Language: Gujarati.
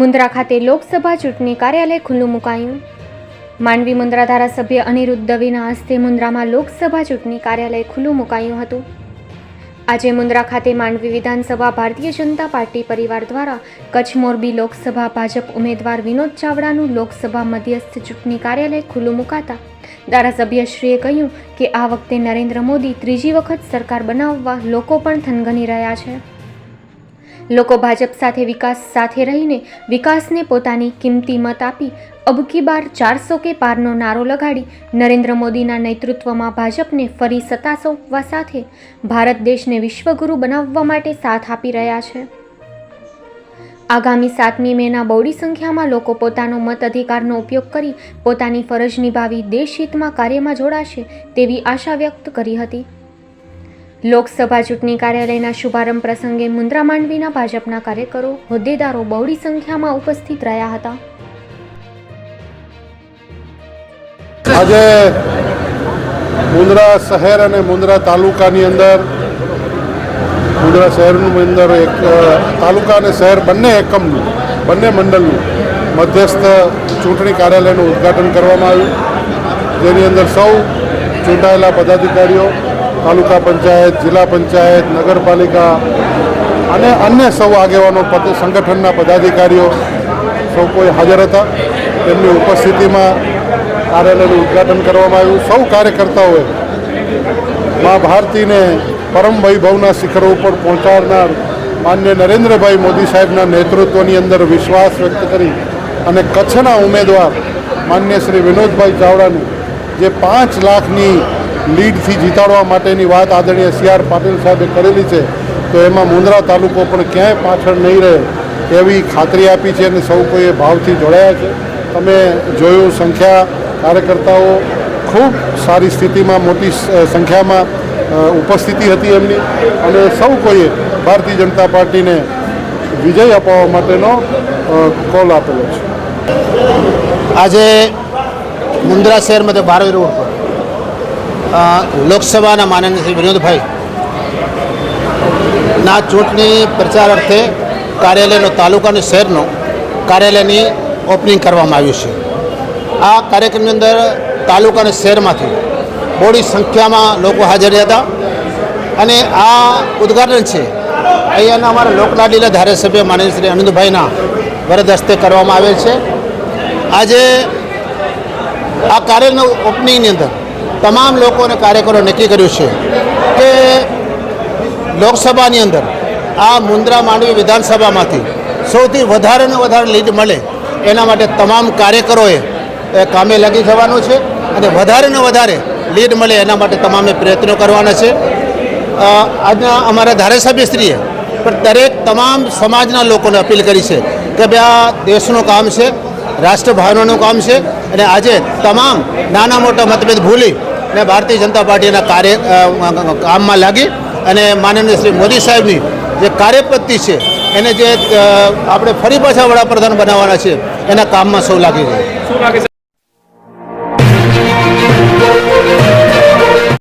મુન્દ્રા ખાતે લોકસભા ચૂંટણી કાર્યાલય ખુલ્લું મુકાયું. માંડવી મુન્દ્રા ધારાસભ્ય અનિરુદ્ધ દવેના હસ્તે મુન્દ્રામાં લોકસભા ચૂંટણી કાર્યાલય ખુલ્લું મુકાયું હતું. આજે મુન્દ્રા ખાતે માંડવી વિધાનસભા ભારતીય જનતા પાર્ટી પરિવાર દ્વારા કચ્છ મોરબી લોકસભા ભાજપ ઉમેદવાર વિનોદ ચાવડાનું લોકસભા મધ્યસ્થ ચૂંટણી કાર્યાલય ખુલ્લું મુકાતા ધારાસભ્યશ્રીએ કહ્યું કે આ વખતે નરેન્દ્ર મોદી ત્રીજી વખત સરકાર બનાવવા લોકો પણ થનગની રહ્યા છે. લોકો ભાજપ સાથે વિકાસ સાથે રહીને વિકાસને પોતાની કિંમતી મત આપી અબકી બાર ચારસો કે પારનો નારો લગાડી નરેન્દ્ર મોદીના નેતૃત્વમાં ભાજપને ફરી સત્તા સોંપવા સાથે ભારત દેશને વિશ્વગુરુ બનાવવા માટે સાથ આપી રહ્યા છે. આગામી સાતમી મેના બહોળી સંખ્યામાં લોકો પોતાનો મત અધિકારનો ઉપયોગ કરી પોતાની ફરજ નિભાવી દેશહિતમાં કાર્યમાં જોડાશે તેવી આશા વ્યક્ત કરી હતી. લોકસભા ચૂંટણી કાર્યાલયના શુભારંભ પ્રસંગે મુન્દ્રા માંડવીના ભાજપના કાર્યકરો, હોદ્દેદારો બહોળી સંખ્યામાં ઉપસ્થિત રહ્યા હતા. આજે મુન્દ્રા શહેર અને મુન્દ્રા તાલુકાની અંદર, મુન્દ્રા શહેરની અંદર એક તાલુકા અને શહેર બંને એકમનું, બંને મંડળનું મધ્યસ્થ ચૂંટણી કાર્યાલયનું ઉદ્ઘાટન કરવામાં આવ્યું. જેની અંદર સૌ ચૂંટાયેલા પદાધિકારીઓ તાલુકા પંચાયત, જિલ્લા પંચાયત, નગરપાલિકા અને અન્ય સૌ આગેવાનો સંગઠનના પદાધિકારીઓ સૌ કોઈ હાજર હતા. તેમની ઉપસ્થિતિમાં કાર્યાલયનું ઉદ્ઘાટન કરવામાં આવ્યું. સૌ કાર્યકર્તાઓએ મા ભારતીને પરમ વૈભવના શિખરો ઉપર પહોંચાડનાર માન્ય નરેન્દ્રભાઈ મોદી સાહેબના નેતૃત્વની અંદર વિશ્વાસ વ્યક્ત કરી અને કચ્છના ઉમેદવાર માન્ય શ્રી વિનોદભાઈ ચાવડાને જે પાંચ લાખની લીડથી જીતાડવા માટેની વાત આદરણીય સી આર પાટીલ સાહેબે કરેલી છે, તો એમાં મુન્દ્રા તાલુકો પણ ક્યાંય પાછળ નહીં રહે એવી ખાતરી આપી છે અને સૌ કોઈએ ભાવથી જોડાયા છે. તમે જોયું સંખ્યા કાર્યકર્તાઓ ખૂબ સારી સ્થિતિમાં, મોટી સંખ્યામાં ઉપસ્થિતિ હતી એમની અને સૌ કોઈએ ભારતીય જનતા પાર્ટીને વિજય અપાવવા માટેનો કોલ આપેલો છે. આજે મુન્દ્રા શહેરમાં બારવી રોડ પર લોકસભાના માનનીય શ્રી વિનોદભાઈ, ના ચૂંટણી પ્રચાર અર્થે કાર્યાલયનો તાલુકા અને શહેરનો કાર્યાલયની ઓપનિંગ કરવામાં આવ્યું છે. આ કાર્યક્રમની અંદર તાલુકા અને શહેરમાંથી બોડી સંખ્યામાં લોકો હાજર હતા અને આ ઉદ્ઘાટન છે. અહીંયાના અમારા લોકલાડીલા ધારાસભ્ય માનનીય શ્રી આનંદભાઈના વરદ હસ્તે કરવામાં આવેલ છે. આજે આ કાર્યનું ઓપનિંગની અંદર તમામ લોકો અને કાર્યકરો નક્કી કર્યું છે કે લોકસભાની અંદર આ મુન્દ્રા માંડવી વિધાનસભામાંથી સૌથી વધારે ને વધારે લીડ મળે એના માટે તમામ કાર્યકરોએ કામે લાગી જવાનું છે અને વધારે ને વધારે લીડ મળે એના માટે તમામે પ્રયત્નો કરવાના છે. આજના અમારા ધારાસભ્યશ્રીએ પણ દરેક તમામ સમાજના લોકોને અપીલ કરી છે કે ભાઈ આ દેશનું કામ છે, રાષ્ટ્રભાવનાનું કામ છે અને આજે તમામ નાના મોટા મતભેદ ભૂલી અને ભારતીય જનતા પાર્ટીના કાર્ય કામમાં લાગી અને માનનીય શ્રી મોદી સાહેબની જે કાર્યપદ્ધતિ છે, એને જે આપણે ફરી પાછા વડાપ્રધાન બનાવવાના છે, એના કામમાં સૌ લાગી રહે